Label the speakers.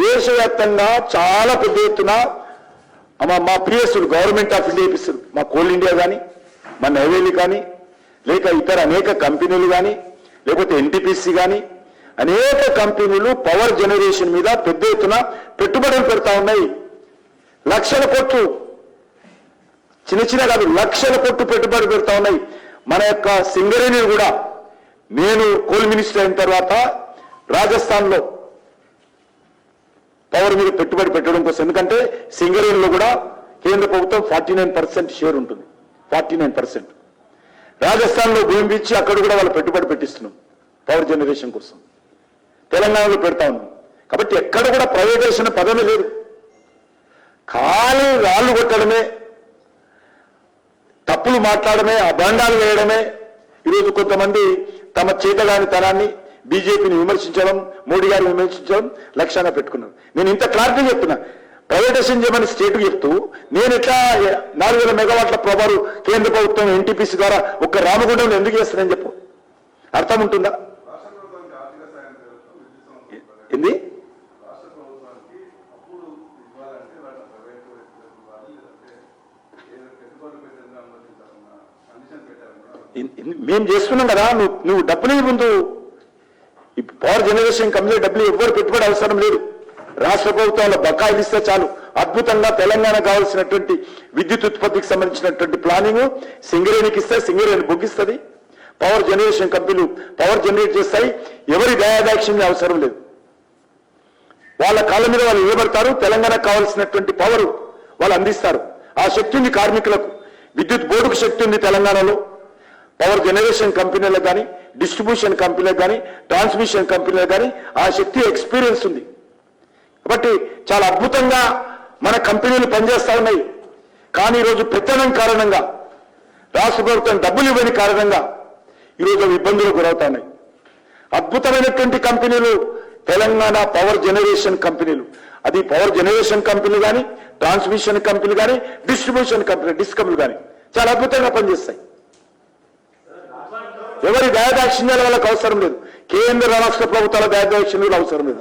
Speaker 1: దేశవ్యాప్తంగా చాలా పెద్ద ఎత్తున మా మా పిఎస్లు గవర్నమెంట్ ఆఫ్ ఇండియా పిఎస్లు మా కోల్ ఇండియా కానీ మా నైవేలి కానీ లేక ఇతర అనేక కంపెనీలు కానీ లేకపోతే ఎన్టీపీసీ కానీ అనేక కంపెనీలు పవర్ జనరేషన్ మీద పెద్ద ఎత్తున పెట్టుబడులు పెడతా ఉన్నాయి. లక్షల కోట్లు. చిన్న చిన్న కాదు లక్షల కోట్లు పెట్టుబడి పెడతా ఉన్నాయి. మన యొక్క సింగరేణి కూడా నేను కోల్ మినిస్టర్ అయిన తర్వాత రాజస్థాన్లో పవర్ మీద పెట్టుబడి పెట్టడం కోసం. ఎందుకంటే సింగరేణిలో కూడా కేంద్ర ప్రభుత్వం ఫార్టీ నైన్ పర్సెంట్ షేర్ ఉంటుంది. Forty nine percent. రాజస్థాన్లో భూమి ఇచ్చి అక్కడ కూడా వాళ్ళు పెట్టుబడి పెట్టిస్తున్నాం పవర్ జనరేషన్ కోసం. తెలంగాణలో పెడతా ఉన్నాం. కాబట్టి ఎక్కడ కూడా ప్రైవేటైజేషన్ పదమే లేదు. ఖాళీ రాళ్ళు కొట్టడమే తప్పులు మాట్లాడమే అభండాలు వేయడమే. ఈరోజు కొంతమంది తమ చేతగాని తనాన్ని బీజేపీని విమర్శించడం మోడీ గారిని విమర్శించడం లక్ష్యంగా పెట్టుకున్నాను నేను ఇంత క్లారిటీ చెప్తున్నా. ప్రైవేటైజేషన్ చేయమని స్టేట్ చెప్తూ నేను ఎట్లా నాలుగు వేల మెగావాట్ల ప్రభావం కేంద్ర ప్రభుత్వం ఎన్టీపీసీ ద్వారా ఒక్క రామగుండంలో ఎందుకు చేస్తానని చెప్పు. అర్థం ఉంటుందా? ఏంది? మేము చేస్తున్నాం కదా నువ్వు నువ్వు డబ్బులు ముందు ఈ పవర్ జనరేషన్ కంపెనీ డబ్బులు ఎవ్వరు పెట్టుబడి అవసరం లేదు. రాష్ట్ర ప్రభుత్వాల బకాయిలు ఇస్తే చాలు. అద్భుతంగా తెలంగాణ కావాల్సినటువంటి విద్యుత్ ఉత్పత్తికి సంబంధించినటువంటి ప్లానింగ్ సింగరేణికి ఇస్తే Singareni బొగ్గిస్తుంది. Power generation companies power generate చేస్తాయి. ఎవరి దయాదాక్షిణ్యం అవసరం లేదు. వాళ్ళ కాళ్ళ మీద వాళ్ళు నిలబడతారు. తెలంగాణకు కావాల్సినటువంటి పవర్ వాళ్ళు అందిస్తారు. ఆ శక్తి ఉంది కార్మికులకు. విద్యుత్ బోర్డుకు శక్తి ఉంది తెలంగాణలో. పవర్ జనరేషన్ కంపెనీలకు కానీ డిస్ట్రిబ్యూషన్ కంపెనీలకు కానీ ట్రాన్స్మిషన్ కంపెనీలకు కానీ ఆ శక్తి ఎక్స్పీరియన్స్ ఉంది. కాబట్టి చాలా అద్భుతంగా మన కంపెనీలు పనిచేస్తూ ఉన్నాయి. కానీ ఈరోజు పెత్తనం కారణంగా రాష్ట్ర ప్రభుత్వం డబ్బులు ఇవ్వని కారణంగా ఈరోజు ఇబ్బందులు గురవుతా ఉన్నాయి అద్భుతమైనటువంటి కంపెనీలు తెలంగాణ పవర్ జనరేషన్ కంపెనీలు అది పవర్ జనరేషన్ కంపెనీ కానీ ట్రాన్స్మిషన్ కంపెనీ కానీ డిస్ట్రిబ్యూషన్ కంపెనీ డిస్కమ్లు కానీ చాలా అద్భుతంగా పనిచేస్తాయి. ఎవరి దయదాక్షిణ్యాల వాళ్ళకి అవసరం లేదు. కేంద్ర రాష్ట్ర ప్రభుత్వాల దయదాక్షిణ్యాలు అవసరం లేదు